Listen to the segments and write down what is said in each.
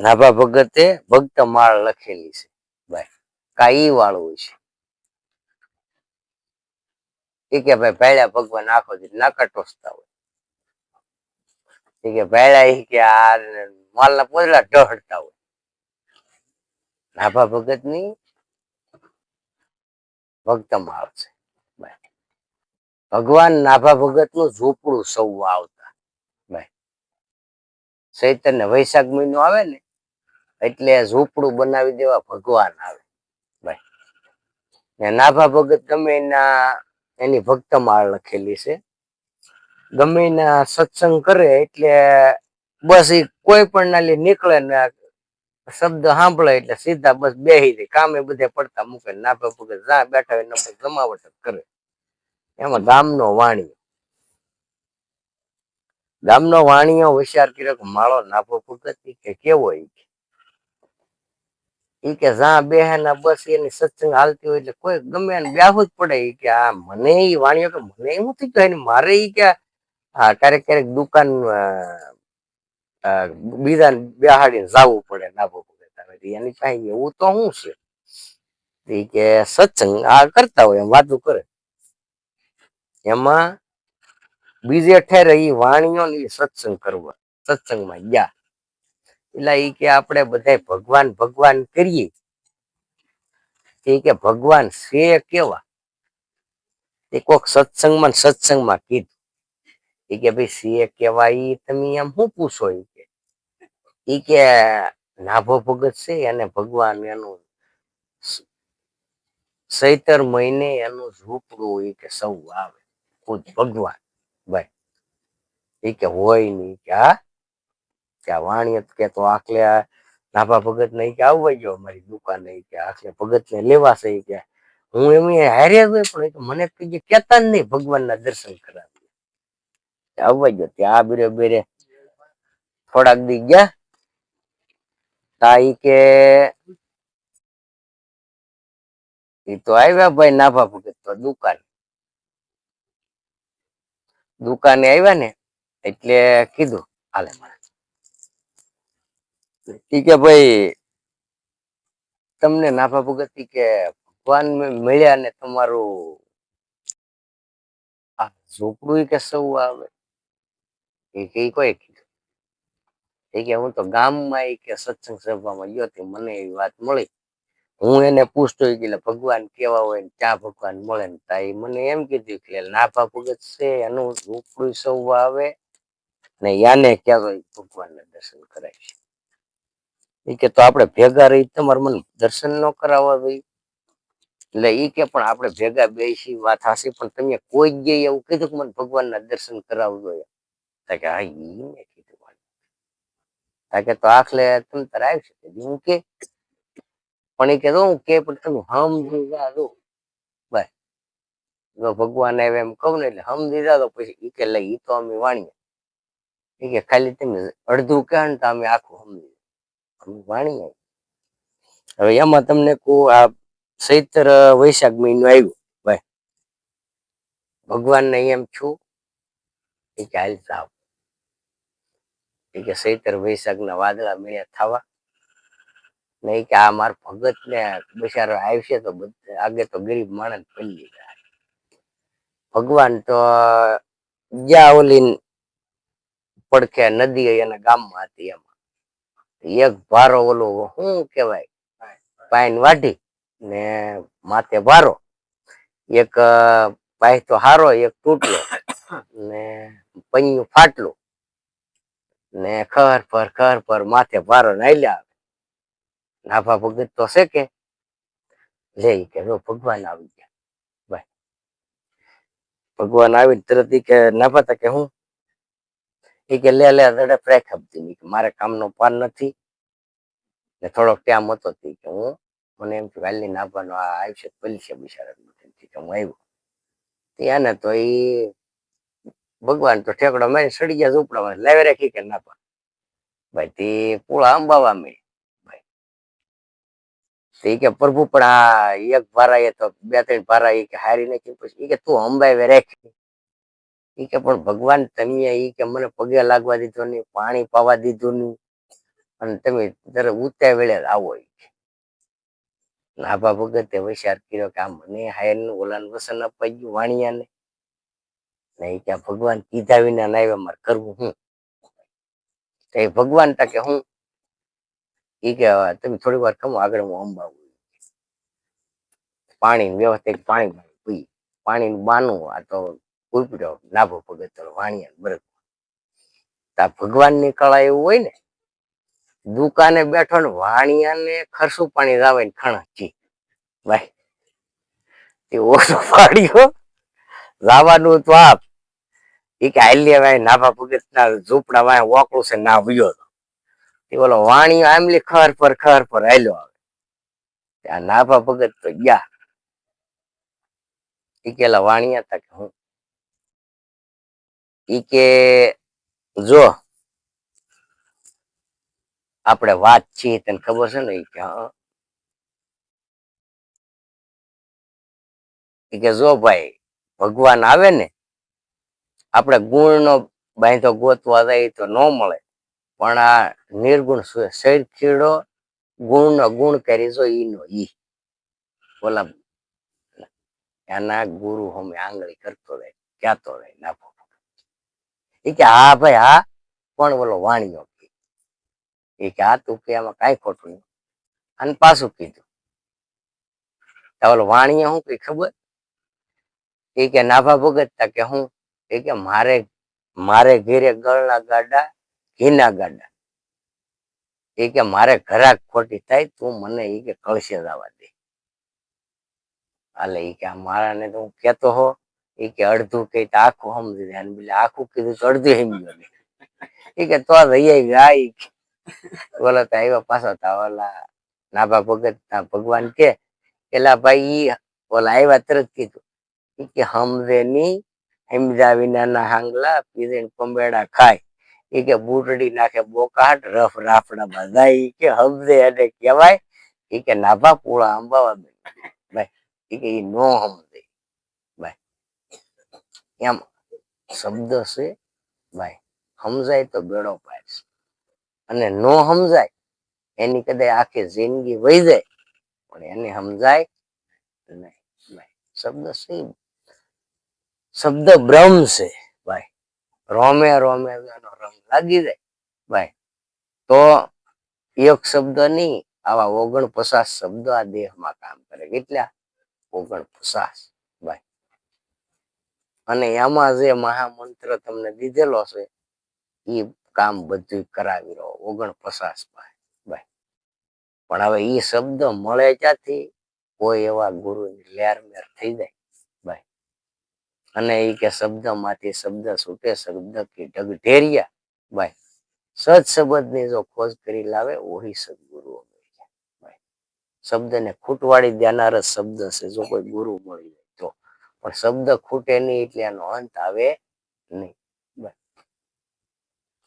નાભા ભગતે ભક્ત માળ લખેલી છે. ભાઈ કાઈ વાળું છે? એ કે ભાઈ ભેળ્યા ભગવાન આખો દી નાકા હોય. એ કે ભેળા એ કે આ માલના પોદલા ઢહડતા હોય. નાભા ભગતની ભક્ત માળ છે. ભગવાન નાભા ભગતનું ઝૂંપડું સૌ આવતા. ચૈતર વૈશાખ મહિનો આવે ને એટલે ઝૂંપડું બનાવી દેવા ભગવાન આવે. ભાઈ. નાભા ભગત ગમે એના, એની ભક્ત માળ લખેલી છે. ગમે એના સત્સંગ કરે એટલે બસ એ કોઈ પણ ના નીકળે ને શબ્દ સાંભળે એટલે સીધા બસ બેહી દે કામે બધે પડતા મૂકે. નાભા ભગત જ્યાં બેઠા હોય નફો જમાવટ જ કરે. એમાં ગામનો વાણી ગામનો વાણીઓ હોશિયાર કર્યો માળો નાભો ભગત કે કેવો ઈ ઈ કે બેહે ને બસ એની સત્સંગ હાલતી હોય એટલે કોઈ ગમે એને જ પડે. એ કે આ મને ઈ વાણીઓ કે મને એવું થઈ ગયું મારે એ કે આ ક્યારેક ક્યારેક દુકાન બીજા બેહાડીને જાવું પડે. નાભો એની પાસે એવું તો શું છે? એ કે સત્સંગ આ કરતા હોય એમ વાતું કરે. એમાં બીજે ઠેર એ વાણીઓ ને સત્સંગ કરવા. સત્સંગમાં ગયા. એટલે ઈ કે આપણે બધા ભગવાન ભગવાન કરીએ. એ કે ભગવાન છે કેવા? એ કોક સત્સંગમાં સત્સંગમાં કીધું. એ કે ભાઈ છે કેવા ઈ તમે એમ શું પૂછો એ કે? ઈ કે નાભો ભગત છે અને ભગવાન એનું સૈતર મહિને એનું ઝૂપડું એ કે સૌ આવે. ખુદ ભગવાન. ભાઈ. ઈ કે હોય નહીં કે હા? કે આ વાણી કે તો આખલે આ ભગત ને કે આવવા ગયો મારી દુકાને કે આખલે ભગત ને લેવાશે કે. હું એમ હારે પણ મને કઈ કેતા જ નહીં ભગવાનના દર્શન કરાવી આવવા ગયો ત્યાં આ બેરે બેરે થોડાક દી ગયા. તા ઈ કે એ તો આવ્યા ભાઈ નાભા ભગત તો દુકાન. દુકાને આવ્યા ને એટલે કીધું, હાલે મારે. ઈ ભાઈ, તમને નાફા ભગત કે ભગવાન મળ્યા ને તમારું આ ઝૂંપડું કે સૌ આવે? એ કે કોઈ એ હું તો ગામમાં કે સત્સંગ સભામાં ગયો તે મને એવી વાત મળી. હું એને પૂછતો કે ભગવાન કેવા હોય ને ક્યાં ભગવાન મળે ને તા ઈ મને એમ કીધું કે નાફા ભગત છે, એનું ઝૂંપડું સૌ આવે ને યાને ક્યાં ભગવાન ભગવાનના દર્શન કરાય છે. ઈ કે તો આપણે ભેગા રહી તમારે મને દર્શન ન કરાવવા દઈ એટલે ઈ કે પણ આપણે ભેગા બેસી વાત હશે પણ તમે કોઈ જ એવું કીધું કે મને ભગવાનના દર્શન કરાવજો. કે, હા, ઈ મેં કીધું મને. કે, તો આખલે તમે તારે આવી શકે? હું કે, પણ એ કે હું કે, પણ તમે હમ દીધા દો બસ. જો ભગવાન આવે એમ કહું ને, એટલે હમ દીધા દો પછી ઈ કે લઈ ઈ તો અમે વાણીએ. ઈ કે, ખાલી તમે અડધું કહે ને તો અમે આખું સમજી અમે આવી. હવે એમાં તમને કહું, આ ચૈત્ર વૈશાખ મહિનો આવ્યો. ભાઈ, ભગવાનને એમ છું એ કે હાલ જાવ કે ચૈત્ર વૈશાખ ના વાદળા મળ્યા થવા. નહીં કે આ મારા ભગત ને બિચારો આવશે તો બધા, આગે તો ગરીબ માણસ પલ્લી જાય ભગવાન તો જ્યાં ઓલી પડખે નદી એના ગામમાં હતી એમાં. એક ભારો ઓલો શું કેવાય પાઈન વાઢી ને માથે ભારો. એક પાય તો હારો એક તૂટલો ને પૈયું ફાટલું ને ખર પર ખર પર માથે ભારો નાલ્યા આવે. નાભા ભગત તો છે કે? લે કે જો ભગવાન આવી ગયા. ભાઈ. ભગવાન આવી તરત કે નાભા તા કે હું? ઈ કે, લે લે રડે પ્રેક આપતી ની કે, મારે કામનો પાર નથી. ને થોડોક ટાઈમ હતો તી કે, હું, મને એમ કે વાલી નાભાનો આ આવશે હું આવ્યો. ત્યાં ને તો ઈ ભગવાન તો ઠેકડો મારી સડી ગયા ઝૂંપડામાં લાવી રાખી કે નાભા ભાઈ, તે પૂળા અંબાવા મળી ભાઈ, તે કે, પ્રભુ, પણ આ એક ભારા એ તો બે ત્રણ ભારા એ કે હારી નાખી પછી કે, તું અંબાવે રાખી. ઈ કે પણ ભગવાન તમે ઈ કે મને પગે લાગવા દીધો નહીં, પાણી પાવા દીધું નહીં. અને તમે જરા ઉતા વેળે આવો આભા ભગતે વિચાર કર્યો કે આ મને હાયરનું ઓલાન વસન અપાઈ ગયું વાણિયાને. ને ઈ કે ભગવાન કીધા વિના ના આવ્યા, મારે કરવું હું? તો એ ભગવાન તા કે હું? ઈ કે તમે થોડી વાર કમો, આગળ હું અંબાવું પાણી વ્યવસ્થિત પાણી પાણી બાનું, આ તો ઉપડ્યો નાભો પગે તળ વાણિયા બરક તા ભગવાનની કળા એવું હોય ને, દુકાને બેઠો ને વાણિયાને ખરસું પાણી લાવે ને ખણચી ભાઈ તે ઓછો પાડ્યો લાવવાનું તો આપ. એ કે હાલ્યા ભાઈ નાભા ના, ઝૂંપડા વાય ઓકળું છે ના વ્યો તો તે ઓલો વાણી આમલી ખર પર ખર પર હાલ્યો આવે. આ નાભા ભગત તો ગયા. એ કેલા વાણિયા તા કે હું કે જો આપણે વાત છીએ તને ખબર છે ને કે કે જો ભાઈ, ભગવાન આવે ને, આપણે ગુણનો બાંધો ગોતવા જાય તો ન મળે. પણ આ નિર્ગુણ શરીર ખીડો ગુણનો ગુણ કરી જો ઈનો ઈ. બોલા એના ગુરુ હમે આંગળી કરતો રહે, ક્યાતો રહે, નાખો. એ કે, હા ભાઈ, હા. પણ બોલો વાણીઓ આ તું કે, આમાં કાંઈ ખોટું નહીં. અને પાછું કીધું. ઓલો વાણીએ શું કઈ ખબર? એ કે, નાભા ભગતતા કે હું? એ કે, મારે મારે ઘેરે ગળના ગાડા, ઘીના ગાડા. એ કે, મારે ઘરાક ખોટી થાય, તું મને એ કે કળશે જવા દે. એટલે એ કે મારાને તો હું કેતો હો એ કે અડધું કે આખું સમજી જાય બોલે આખું કીધું તો અડધું સમજ્યો ને એ કે તો રહી ગાય. બોલો તો આવ્યા પાછો તા ઓલા નાભા ભગત ના ભગવાન કે પેલા ભાઈ ઓલા આવ્યા તરત કીધું. ઈ કે હમરે ની હિમજા વિનાના હાંગલા પીરે પંબેડા ખાય. એ કે બુટડી નાખે બોકાટ, રફ રાફડા બધા ઈ કે હમદે એને કહેવાય. એ કે નાભા પૂળા અંબાવા ભાઈ, ઈ કે ઈ નો ભાઈ એમ શબ્દ છે ભાઈ. સમજાય તો બેડો પાડશે. અને નો સમજાય, એની કદાચ આખી જિંદગી વહી જાય, પણ એને સમજાય નહીં. શબ્દ છે શબ્દ બ્રહ્મ છે, ભાઈ. રોમે રોમે એનો રંગ લાગી જાય, ભાઈ. તો એક શબ્દ નહીં, આવા ઓગણપચાસ શબ્દ આ દેહમાં કામ કરે. કેટલા? ઓગણપચાસ. ભાઈ અને એમાં જે મહામંત્ર તમને દીધેલો છે, એ કામ બધું કરાવી રહ્યો ઓગણપચાસ ભાઈ બાય. પણ હવે એ શબ્દ મળે ક્યાંથી? કોઈ એવા ગુરુ લેર મેર થઈ જાય. ભાઈ અને એ કે શબ્દમાંથી શબ્દ છૂટે, શબ્દ કે ઢગ બાય. સજ શબ્દની જો ખોજ કરી લાવે, ઓહી સદગુરુ શબ્દને ખૂટવાડી દેનાર શબ્દ છે, જો કોઈ ગુરુ મળી જાય. પણ શબ્દ ખૂટે નહીં એટલે આનો અંત આવે નહીં.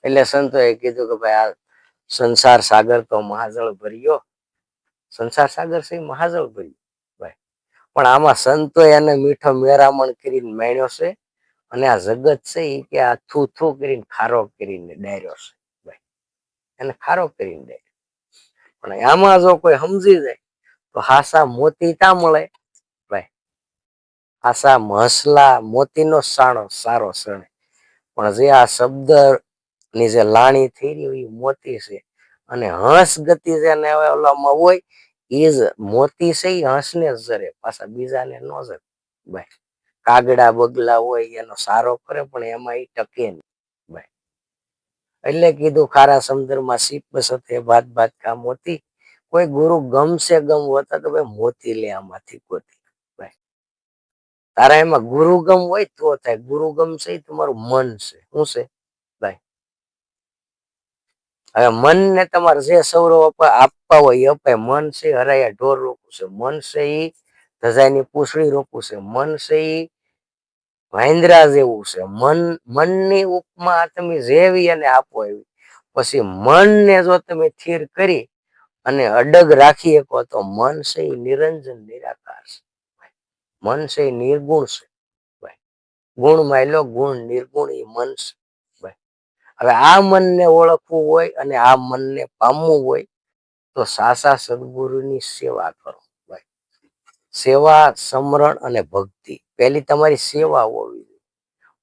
એટલે સંતોએ કીધું કે ભાઈ, આ સંસાર સાગર તો મહાજળ ભર્યો. સંસાર સાગર છે મહાજળ ભર્યો. પણ આમાં સંતો એને મીઠો મેરામણ કરીને મેળ્યો છે અને આ જગત છે એ કે આ થૂ થૂ કરીને ખારો કરીને ડાયરો છે. ભાઈ, એને ખારો કરીને ડાયરો. પણ આમાં જો કોઈ સમજી જાય, તો હાસા મોતી તા મળે. હાસા મસલા મોતીનો સાણો, સારો સણે પણ જે આ શબ્દની જે લાણી થઈ રહી એ મોતી છે. અને હંસ ગતિ જેને ઓલામાં હોય, એ જ મોતી છે, એ હંસને જરે, પાછા બીજાને ન જરે. ભાઈ કાગડા બગલા હોય, એનો સારો કરે, પણ એમાં એ ટકે નહીં. ભાઈ એટલે કીધું ખારા સમુદ્રમાં સીપ સાથે ભાત ભાત કા મોતી. કોઈ ગુરુ ગમશે ગમ હોતા તો ભાઈ મોતી લે આમાંથી ભાઈ તારા એમાં ગુરુ ગમ હોય તો થાય. ગુરુગમ છે તમારું મન છે. શું છે? હવે મનને તમારે જે સૌરવ આપવા હોય અપાય. મન છે હરાયા ઢોર રોકવું છે. મન છે એ ધજાની પૂછડી રોકવું છે. મન છે એ વાંદરા જેવું છે. મન, મનની ઉપમા તમે જેવી અને આપો એવી. પછી મનને જો તમે સ્થિર કરી અને અડગ રાખી શકો તો મન છે નિરંજન, નિરાકાર છે. મન છે નિર્ગુણ છે. ગુણ માયલો ગુણ, નિર્ગુણ એ મન છે. હવે આ મનને ઓળખવું હોય અને આ મનને પામવું હોય તો સાસા સદગુરુની સેવા કરો. સેવા, સમરણ અને ભક્તિ. પહેલી તમારી સેવા હોવી જોઈએ.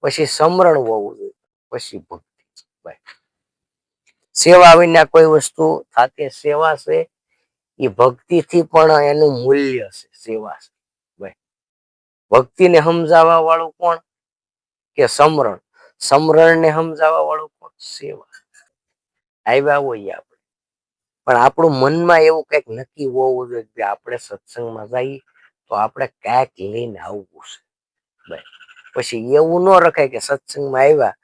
પછી સમરણ હોવું જોઈએ. પછી ભક્તિ. ભાઈ, સેવા વિના કોઈ વસ્તુ થાતે સેવા છે એ ભક્તિથી પણ એનું મૂલ્ય છે, સેવા છે. ભક્તિને સમજાવવા વાળું કોણ? કે સમરણ. સમરણને સમજાવવા વાળું કોણ? સેવા. આવ્યા હોય આપણે. પણ આપણું મનમાં એવું કંઈક નક્કી હોવું જોઈએ કે આપણે સત્સંગમાં જઈએ તો આપણે કાંઈક લઈને આવવું છે. ભાઈ પછી એવું ન રખાય કે સત્સંગમાં આવ્યા,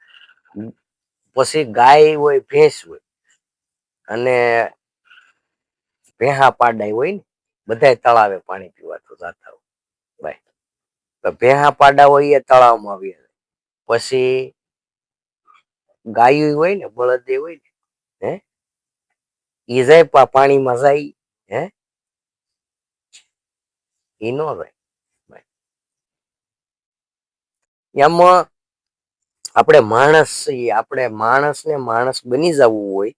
પછી ગાય હોય, ભેંસ હોય, અને ભેહા પાડાય હોય ને, બધાય તળાવે પાણી પીવા તો જાતા હોય. તો ભેહા પાડા હોય એ તળાવમાં આવી. પછી ગાયું હોય ને, બળદ હોય ને, હે ઈ જાય પાણીમાં જાય, હે ઈ નો જાય. એમાં આપણે માણસ છીએ, આપણે માણસને માણસ બની જવું હોય,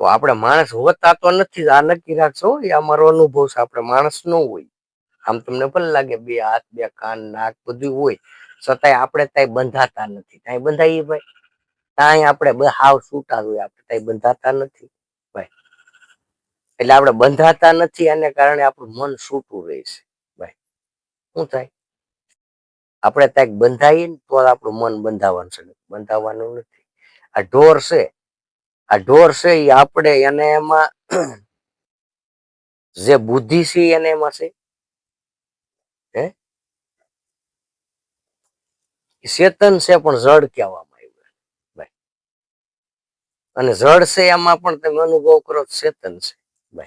તો આપણે માણસ હોતા તો નથી. આ નક્કી રાખશો એ અમારો અનુભવ છે, આપણે માણસ ન હોય આમ તમને ભલે લાગે બે હાથ, બે કાન, નાક બધું હોય, છતાંય આપણે ત્યાં બંધાતા નથી. ત્યાં બંધાઈએ ભાઈ. ત્યાં આપણે હાવ છૂટા હોય, આપણે ત્યાં બંધાતા નથી ભાઈ. એટલે આપણે બંધાતા નથી એને કારણે આપણું મન છૂટું રહે છે ભાઈ. શું થાય? આપણે ત્યાં બંધાઈએ ને તો આપણું મન બંધાવાનું છે. બંધાવાનું નથી. આ ઢોર છે. આ ઢોર છે એ આપણે એને એમાં, જે બુદ્ધિ છે એને એમાં છે એ ચેતન છે પણ જડ કહેવામાં આવ્યું ભાઈ. અને જડ છે એમાં પણ તમે અનુભવ કરો ચેતન છે. ભાઈ.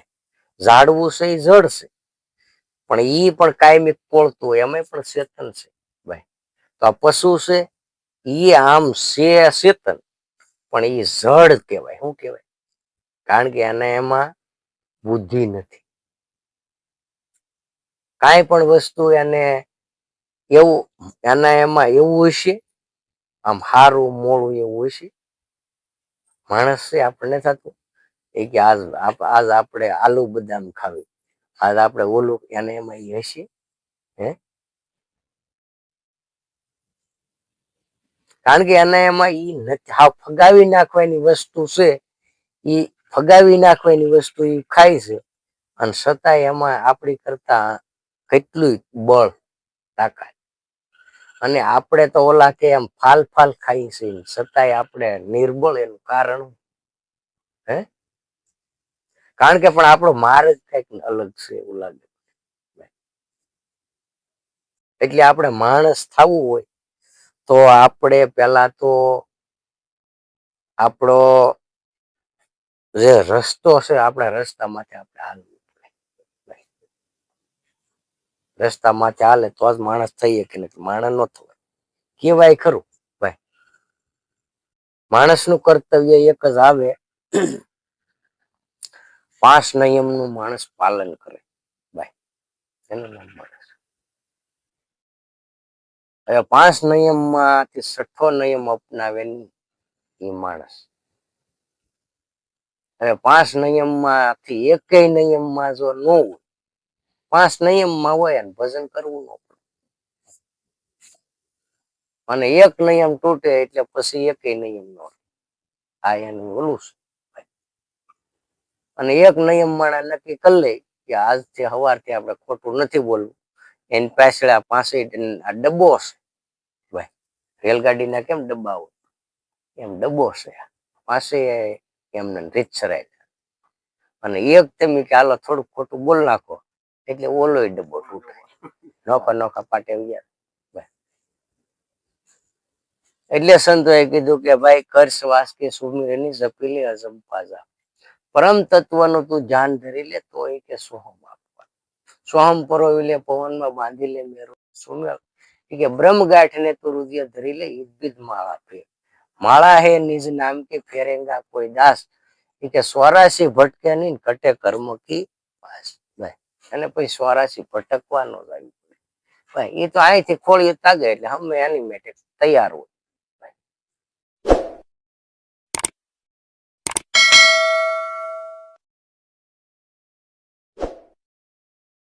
ઝાડવું છે એ જડ છે. પણ ઈ પણ કાયમી પોળતું હોય એમાં પણ ચેતન છે. ભાઈ. તો આ પશુ છે, ઈ આમ છે ચેતન પણ ઈ જડ કહેવાય. શું કહેવાય? કારણ કે એને એમાં બુદ્ધિ નથી. કાંઈ પણ વસ્તુ એને એવું, એના એમાં એવું હશે? આમ સારું મોડું એવું હશે? માણસ આપણને થતું? એ કે આજ આજ આપણે આલુ બદામ ખાવી. આજ આપણે ઓલું, એને એમાં એ હશે? હે? કારણ કે એને એમાં ઈ નથી ફગાવી નાખવાની વસ્તુ છે, ઈ ફગાવી નાખવાની વસ્તુ ઈ ખાય છે. અને છતાંય એમાં આપણી કરતા કેટલું બળ, તાકાત. અને આપણે તો ઓલા કે એમ ફાલ ફાલ ખાઈ છીએ, છતાંય આપણે નિર્બળ એનું કારણ હે? કારણ કે પણ આપણો માર્ગ કંઈક અલગ છે એવું લાગે. એટલે આપણે માણસ થવું હોય તો આપણે પેલા તો આપણો જે રસ્તો છે, આપણા રસ્તામાંથી આપણે હાલવું પડે રસ્તામાંથી ચાલે તો જ માણસ થઈએ કે નથી માણસ નો થવાય. કેવાય ખરું, ભાઈ. માણસનું કર્તવ્ય એક જ આવે પાંચ નિયમનું માણસ પાલન કરે. ભાઈ, એનું નામ માણસ. હવે પાંચ નિયમમાંથી છઠ્ઠો નિયમ અપનાવે એ માણસ. હવે પાંચ નિયમમાંથી એકેય નિયમમાં જો ન હોય પાંચ નિયમમાં હોય અને ભજન કરવું ન અને એક નિયમ તૂટે એટલે પછી એક નિયમ ન આ એનું ઓલું છે. અને એક નિયમ માણા નક્કી કરી લે કે આજથી સવારથી આપણે ખોટું નથી બોલવું. એની પાછળ આ પાસે આ ડબ્બો છે. ભાઈ, રેલગાડીના કેમ ડબ્બા હોય? એમ ડબ્બો છે પાસે એમને રીત સરાય અને એક તમે કે, હાલો થોડુંક ખોટું બોલ નાખો. એટલે ઓલો ડબ્બો તૂટે. નોખા નોખા પાટે ગયા એટલે સંતોએ કીધું કે ભાઈ કર શ્વાસ કે સુમિરની અઝમ પાઝા પરમ તત્વનું તું જાન ધરી લે તો એ કે સોહમ આપવા. સોહમ પરોવી લે, પવનમાં બાંધી લે, મેરો સુમેળ. એ કે બ્રહ્મ ગાંઠને તું રુદિય ધરી લે યુદ્ધિત માળા ફેર માળા હે નિજ નામ કે ફેરેંગા કોઈ દાસ. કે સ્વરાશી ભટકે નહીં કટે કર્મ કી પાસ. અને પછી સ્વરાશી પર ટકવાનો ભાઈ એ તો અહીંથી ખોળી તાગે એટલે હમે એની માટે તૈયાર હોય.